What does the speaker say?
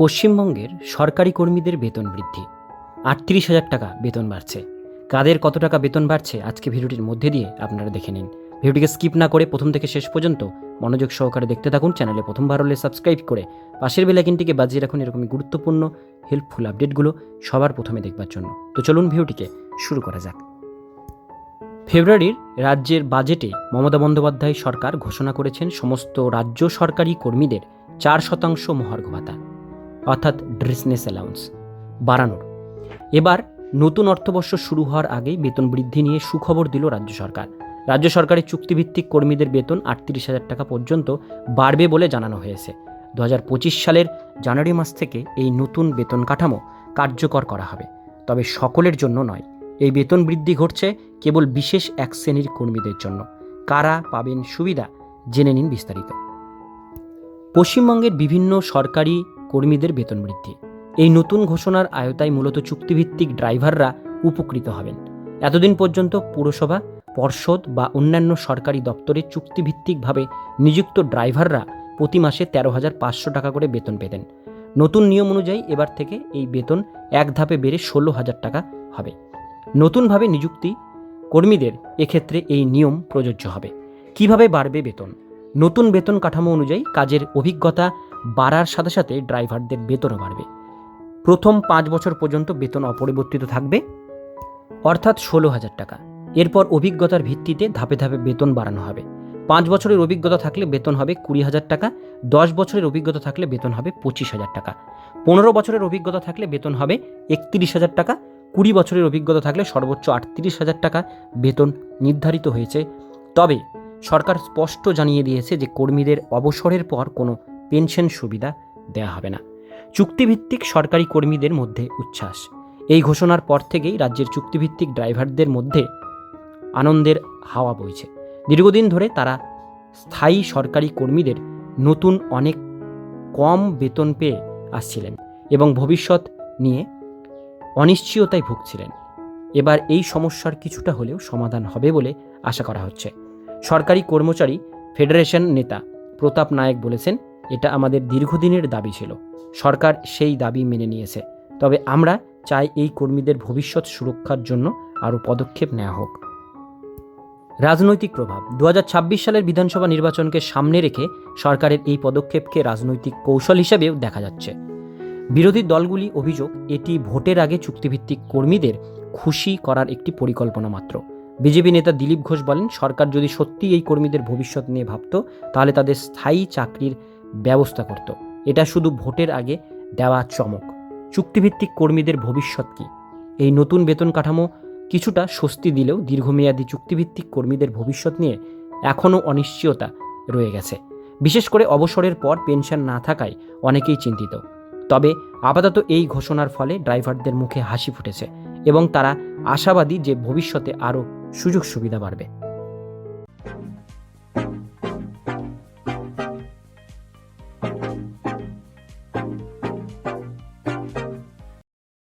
পশ্চিমবঙ্গের সরকারি কর্মীদের বেতন বৃদ্ধি। আটত্রিশ হাজার টাকা বেতন বাড়ছে। কাদের কত টাকা বেতন বাড়ছে আজকে ভিডিওটির মধ্যে দিয়ে আপনারা দেখে নিন। ভিডিওটিকে স্কিপ না করে প্রথম থেকে শেষ পর্যন্ত মনোযোগ সহকারে দেখতে থাকুন, চ্যানেলে প্রথমবার হলে সাবস্ক্রাইব করে পাশের বেলাইকিনটিকে বাজিয়ে রাখুন এরকমই গুরুত্বপূর্ণ হেল্পফুল আপডেটগুলো সবার প্রথমে দেখবার জন্য। তো চলুন ভিডিওটিকে শুরু করা যাক। ফেব্রুয়ারির রাজ্যের বাজেটে মমতা বন্দ্যোপাধ্যায় সরকার ঘোষণা করেছেন, সমস্ত রাজ্য সরকারি কর্মীদের চার শতাংশ মহার্ঘ ভাতা অর্থাৎ ড্রেসনেস অ্যালাউন্স, বাড়ানোর। এবার নতুন অর্থবর্ষ শুরু হওয়ার আগেই বেতন বৃদ্ধি নিয়ে সুখবর দিল রাজ্য সরকার। রাজ্য সরকারের চুক্তিভিত্তিক কর্মীদের বেতন আটত্রিশ হাজার টাকা পর্যন্ত বাড়বে বলে জানানো হয়েছে। দু হাজার পঁচিশ সালের জানুয়ারি মাস থেকে এই নতুন বেতন কাঠামো কার্যকর করা হবে। তবে সকলের জন্য নয়, এই বেতন বৃদ্ধি ঘটছে কেবল বিশেষ এক শ্রেণির কর্মীদের জন্য। কারা পাবেন সুবিধা জেনে নিন বিস্তারিত। পশ্চিমবঙ্গের বিভিন্ন সরকারি কর্মীদের বেতন বৃদ্ধি। এই নতুন ঘোষণার আয়তায় মূলত চুক্তিভিত্তিক ড্রাইভাররা উপকৃত হবেন। এতদিন পর্যন্ত পুরসভা, পর্ষদ বা অন্যান্য সরকারি দপ্তরে চুক্তিভিত্তিকভাবে নিযুক্ত ড্রাইভাররা প্রতি মাসে তেরো হাজার পাঁচশো টাকা করে বেতন পেতেন। নতুন নিয়ম অনুযায়ী এবার থেকে এই বেতন এক ধাপে বেড়ে ষোলো হাজার টাকা হবে। নতুনভাবে নিযুক্তি কর্মীদের এক্ষেত্রে এই নিয়ম প্রযোজ্য হবে। কীভাবে বাড়বে বেতন? নতুন বেতন কাঠামো অনুযায়ী কাজের অভিজ্ঞতা বাড়ার সাথে সাথে ড্রাইভারদের বেতনও বাড়বে। প্রথম পাঁচ বছর পর্যন্ত বেতন অপরিবর্তিত থাকবে, অর্থাৎ ষোলো হাজার টাকা। এরপর অভিজ্ঞতার ভিত্তিতে ধাপে ধাপে বেতন বাড়ানো হবে। পাঁচ বছরের অভিজ্ঞতা থাকলে বেতন হবে কুড়ি হাজার টাকা, দশ বছরের অভিজ্ঞতা থাকলে বেতন হবে পঁচিশ হাজার টাকা। পনেরো বছরের অভিজ্ঞতা থাকলে বেতন হবে একত্রিশ হাজার টাকা, কুড়ি বছরের অভিজ্ঞতা থাকলে সর্বোচ্চ আটত্রিশ হাজার টাকা বেতন নির্ধারিত হয়েছে। তবে সরকার স্পষ্ট জানিয়ে দিয়েছে যে কর্মীদের অবসরের পর কোনো পেনশন সুবিধা দেওয়া হবে না। চুক্তিভিত্তিক সরকারি কর্মীদের মধ্যে উচ্ছ্বাস। এই ঘোষণার পর থেকেই রাজ্যের চুক্তিভিত্তিক ড্রাইভারদের মধ্যে আনন্দের হাওয়া বইছে। দীর্ঘদিন ধরে তারা স্থায়ী সরকারি কর্মীদের নতুন অনেক কম বেতন পেয়ে আসছিলেন এবং ভবিষ্যৎ নিয়ে অনিশ্চয়তায় ভুগছিলেন। এবার এই সমস্যার কিছুটা হলেও সমাধান হবে বলে আশা করা হচ্ছে। সরকারি কর্মচারী ফেডারেশন নেতা প্রতাপ নায়েক বলেছেন এটা আমাদের দীর্ঘদিনের দাবি ছিল। সরকার সেই দাবি মেনে নিয়েছে। তবে আমরা চাই এই কর্মীদের ভবিষ্যৎ সুরক্ষার জন্য আরও পদক্ষেপ নেওয়া হোক। রাজনৈতিক প্রভাব। দু সালের বিধানসভা নির্বাচনকে সামনে রেখে সরকারের এই পদক্ষেপকে রাজনৈতিক কৌশল হিসেবেও দেখা যাচ্ছে। বিরোধী দলগুলি অভিযোগ, এটি ভোটের আগে চুক্তিভিত্তিক কর্মীদের খুশি করার একটি পরিকল্পনা মাত্র। বিজেপি নেতা দিলীপ ঘোষ বলেন, সরকার যদি সত্যি এই কর্মীদের ভবিষ্যৎ নিয়ে ভাবত, তাহলে তাদের স্থায়ী চাকরির ব্যবস্থা করত। এটা শুধু ভোটের আগে দেওয়া চমক। চুক্তিভিত্তিক কর্মীদের ভবিষ্যৎ কি? এই নতুন বেতন কাঠামো কিছুটা স্বস্তি দিলেও দীর্ঘমেয়াদী চুক্তিভিত্তিক কর্মীদের ভবিষ্যৎ নিয়ে এখনও অনিশ্চয়তা রয়ে গেছে। বিশেষ করে অবসরের পর পেনশন না থাকায় অনেকেই চিন্তিত। তবে আপাতত এই ঘোষণার ফলে ড্রাইভারদের মুখে হাসি ফুটেছে এবং তারা আশাবাদী যে ভবিষ্যতে আরও সুযোগ সুবিধা বাড়বে।